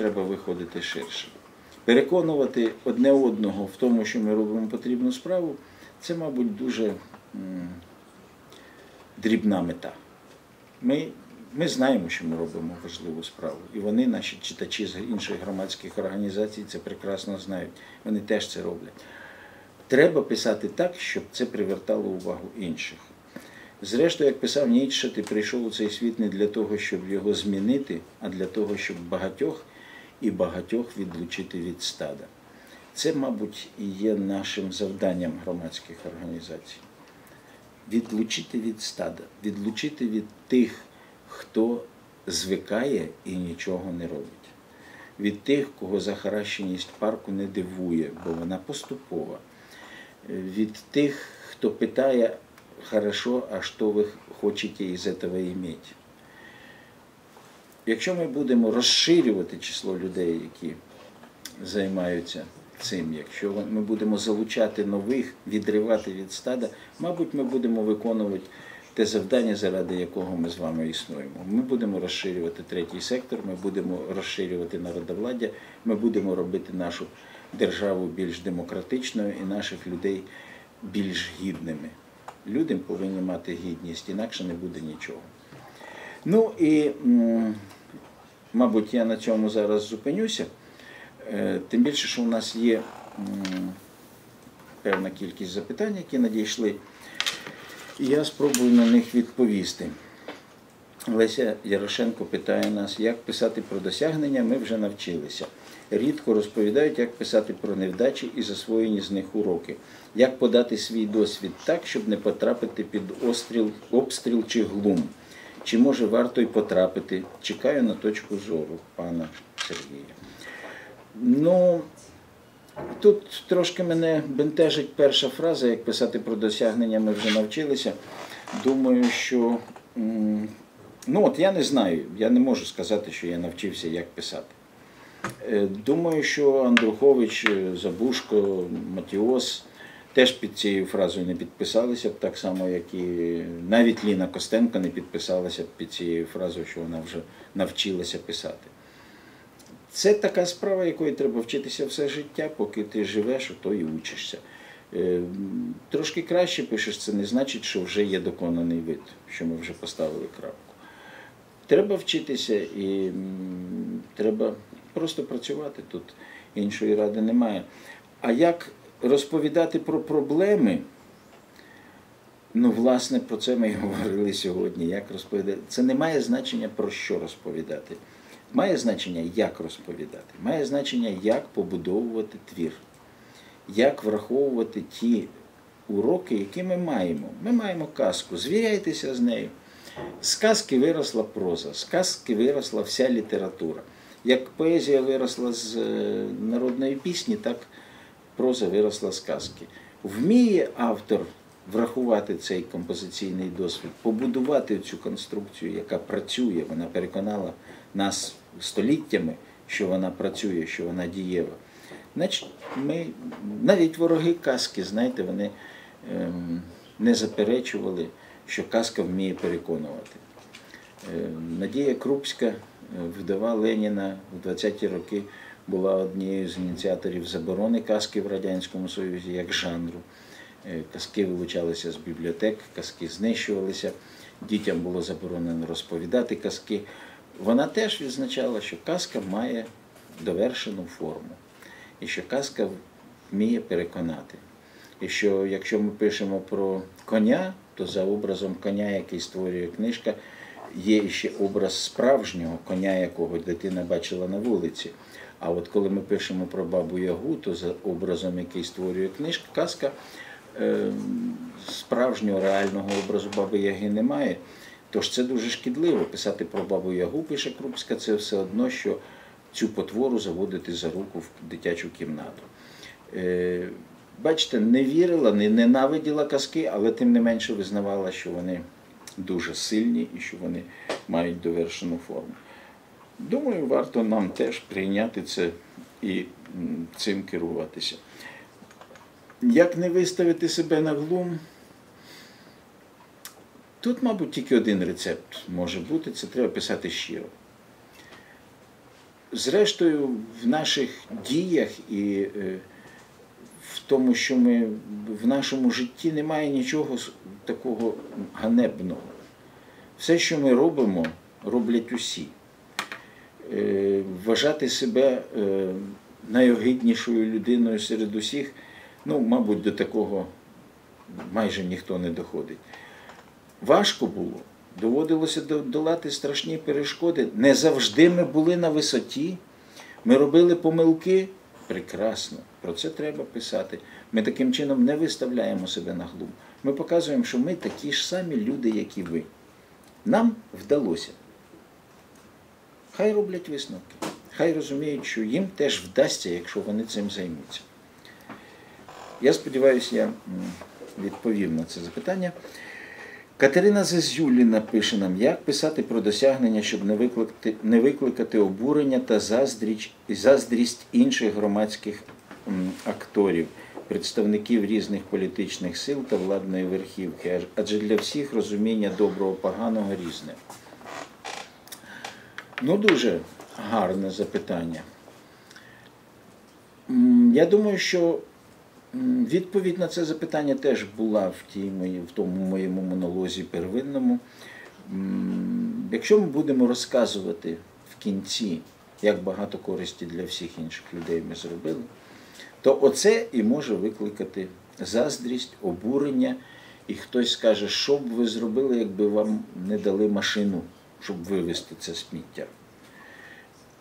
треба виходити ширше. Переконувати одне одного в тому, що ми робимо потрібну справу, це, мабуть, дуже дрібна мета. Ми, ми знаємо, що ми робимо важливу справу. І вони, наші читачі з інших громадських організацій, це прекрасно знають. Вони теж це роблять. Треба писати так, щоб це привертало увагу інших. Зрештою, як писав Ніцше, ти прийшов у цей світ не для того, щоб його змінити, а для того, щоб багатьох і багатьох відлучити від стада. Це, мабуть, є нашим завданням громадських організацій. Відлучити від стада, відлучити від тих, хто звикає і нічого не робить. Від тих, кого захаращеність парку не дивує, бо вона поступова. Від тих, хто питає, хорошо, а що ви хочете із цього иметь? Якщо ми будемо розширювати число людей, які займаються цим, якщо ми будемо залучати нових, відривати від стада, мабуть, ми будемо виконувати те завдання, заради якого ми з вами існуємо. Ми будемо розширювати третій сектор, ми будемо розширювати народовладдя, ми будемо робити нашу державу більш демократичною і наших людей більш гідними. Люди повинні мати гідність, інакше не буде нічого. Ну і, мабуть, я на цьому зараз зупинюся. Е, Тим більше, що у нас є певна кількість запитань, які надійшли. І я спробую на них відповісти. Леся Ярошенко питає нас, як писати про досягнення, ми вже навчилися. Рідко розповідають, як писати про невдачі і засвоєні з них уроки, як подати свій досвід так, щоб не потрапити під обстріл чи глум. Чи може варто й потрапити? Чекаю на точку зору пана Сергія. Ну, тут трошки мене бентежить перша фраза, як писати про досягнення, ми вже навчилися. Думаю, що ну от я не знаю, я не можу сказати, що я навчився, як писати. Е, Думаю, що Андрухович, е, Забушко, Матіос теж під цією фразою не підписалися б, так само, як і навіть Ліна Костенко не підписалася б під цією фразою, що вона вже навчилася писати. Це така справа, якої треба вчитися все життя, поки ти живеш, то і учишся. Е, Трошки краще пишеш, це не значить, що вже є доконаний вид, що ми вже поставили крапку. Треба вчитися і треба просто працювати тут. Іншої ради немає. А як розповідати про проблеми? Ну, власне, про це ми і говорили сьогодні. Як розповідати? Це не має значення про що розповідати. Має значення, як розповідати, має значення, як побудовувати твір, як враховувати ті уроки, які ми маємо. Ми маємо казку, звіряйтеся з нею. З казки виросла проза, з казки виросла вся література. Як поезія виросла з е, народної пісні, так проза виросла з казки. Вміє автор врахувати цей композиційний досвід, побудувати цю конструкцію, яка працює, вона переконала нас століттями, що вона працює, що вона дієва. Ми, навіть вороги казки, знаєте, вони ем, не заперечували, що казка вміє переконувати. Е, Надія Крупська, е, вдова Леніна в 20-ті роки була однією з ініціаторів заборони казки в Радянському Союзі як жанру. Е, Казки вилучалися з бібліотек, казки знищувалися, дітям було заборонено розповідати казки. Вона теж відзначала, що казка має довершену форму, і що казка вміє переконати. І що якщо ми пишемо про коня, то за образом коня, який створює книжка, є ще образ справжнього коня, якого дитина бачила на вулиці. А от коли ми пишемо про бабу Ягу, то за образом, який створює книжка, казка, е, справжнього реального образу баби Яги немає. Тож це дуже шкідливо. Писати про бабу Ягу, пише Крупська, це все одно, що цю потвору заводити за руку в дитячу кімнату. Е, Бачите, не вірила, не ненавиділа казки, але тим не менше визнавала, що вони дуже сильні і що вони мають довершену форму. Думаю, варто нам теж прийняти це і цим керуватися. Як не виставити себе на глум? Тут, мабуть, тільки один рецепт може бути, це треба писати щиро. зрештою, в наших діях і е, в тому, що ми в нашому житті немає нічого такого ганебного. Все, що ми робимо, роблять усі. Е, Вважати себе е, найогиднішою людиною серед усіх, ну, мабуть, до такого майже ніхто не доходить. Важко було. Доводилося долати страшні перешкоди. Не завжди ми були на висоті. Ми робили помилки. Прекрасно. Про це треба писати. Ми таким чином не виставляємо себе на глум. Ми показуємо, що ми такі ж самі люди, як і ви. Нам вдалося. Хай роблять висновки. Хай розуміють, що їм теж вдасться, якщо вони цим займуться. Я сподіваюся, я відповів на це запитання. Катерина Зезюліна пише нам, як писати про досягнення, щоб не викликати, не викликати обурення та заздріч, заздрість інших громадських акторів, представників різних політичних сил та владної верхівки, адже для всіх розуміння доброго поганого різне. Ну, дуже гарне запитання. Я думаю, що відповідь на це запитання теж була в, тій в тому моєму монолозі первинному. Якщо ми будемо розказувати в кінці, як багато користі для всіх інших людей ми зробили, то оце і може викликати заздрість, обурення, і хтось скаже, що б ви зробили, якби вам не дали машину, щоб вивезти це сміття.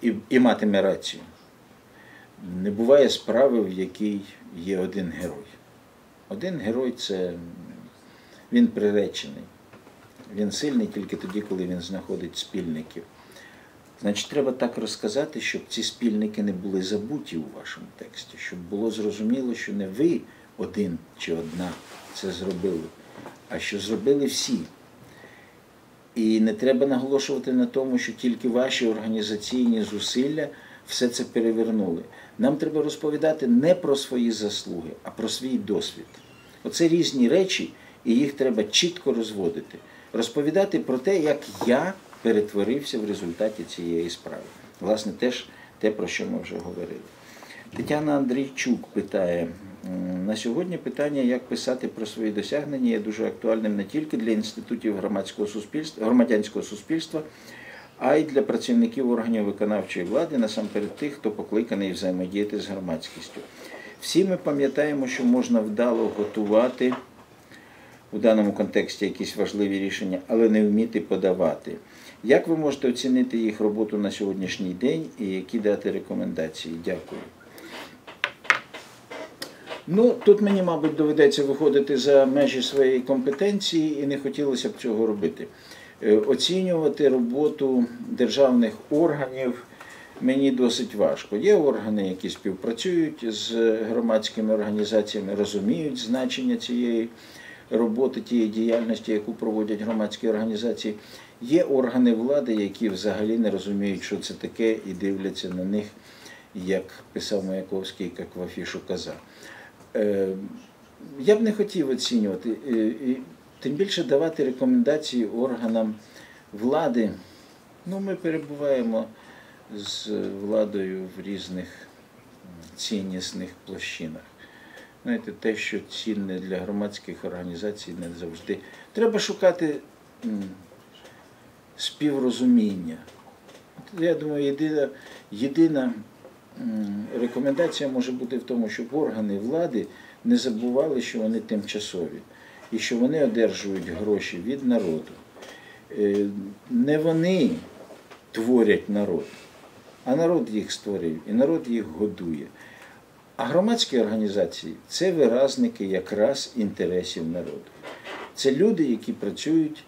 І, і матиме рацію. Не буває справи, в якій є один герой. Один герой це він приречений. Він сильний тільки тоді, коли він знаходить спільників. Значить, треба так розказати, щоб ці спільники не були забуті у вашому тексті, щоб було зрозуміло, що не ви один чи одна це зробили, а що зробили всі. І не треба наголошувати на тому, що тільки ваші організаційні зусилля все це перевернули. Нам треба розповідати не про свої заслуги, а про свій досвід. Оце різні речі, і їх треба чітко розводити. Розповідати про те, як я перетворився в результаті цієї справи. Власне, теж те, про що ми вже говорили. Тетяна Андрійчук питає: на сьогодні питання, як писати про свої досягнення, є дуже актуальним не тільки для інститутів громадського суспільства, громадянського суспільства, а й для працівників органів виконавчої влади, насамперед тих, хто покликаний взаємодіяти з громадськістю. Всі ми пам'ятаємо, що можна вдало готувати у даному контексті якісь важливі рішення, але не вміти подавати. Як ви можете оцінити їх роботу на сьогоднішній день і які дати рекомендації? Дякую. Ну, тут мені, мабуть, доведеться виходити за межі своєї компетенції і не хотілося б цього робити. Е, Оцінювати роботу державних органів мені досить важко. Є органи, які співпрацюють з громадськими організаціями, розуміють значення цієї роботи, тієї діяльності, яку проводять громадські організації. Є органи влади, які взагалі не розуміють, що це таке, і дивляться на них, як писав Маяковський, як в афішу казав. Е, Я б не хотів оцінювати, е, тим більше давати рекомендації органам влади. Ну, ми перебуваємо з владою в різних ціннісних площинах. Знаєте, те, що цінне для громадських організацій, не завжди. Треба шукати співрозуміння. Я думаю, єдина, єдина рекомендація може бути в тому, щоб органи влади не забували, що вони тимчасові і що вони одержують гроші від народу. Е, Не вони творять народ, а народ їх створив, і народ їх годує. А громадські організації це виразники якраз інтересів народу. Це люди, які працюють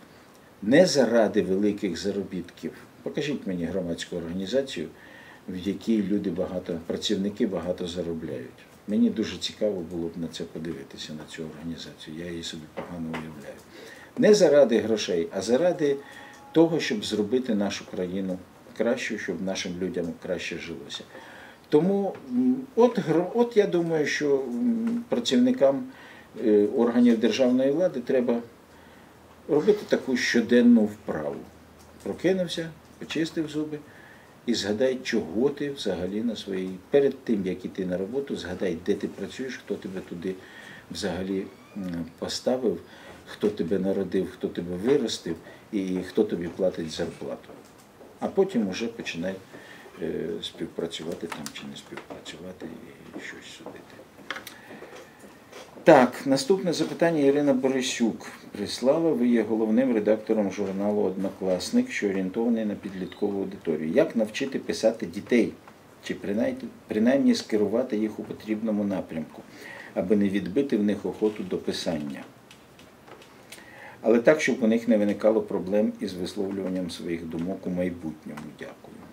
не заради великих заробітків. Покажіть мені громадську організацію, в якій люди багато, працівники багато заробляють. Мені дуже цікаво було б на це подивитися, на цю організацію. Я її собі погано уявляю. Не заради грошей, а заради того, щоб зробити нашу країну кращою, щоб нашим людям краще жилося. Тому от, от я думаю, що працівникам е, органів державної влади треба робити таку щоденну вправу. Прокинувся, почистив зуби і згадай, чого ти взагалі на своїй. Перед тим, як іти на роботу, згадай, де ти працюєш, хто тебе туди взагалі поставив, хто тебе народив, хто тебе виростив і хто тобі платить зарплату. А потім вже починай е, співпрацювати там чи не співпрацювати і щось судити. Так, наступне запитання Ірина Борисюк прислала. Ви є головним редактором журналу Однокласник, що орієнтований на підліткову аудиторію. Як навчити писати дітей? Чи принаймні, скерувати їх у потрібному напрямку, аби не відбити в них охоту до писання? Але так, щоб у них не виникало проблем із висловлюванням своїх думок у майбутньому. Дякую.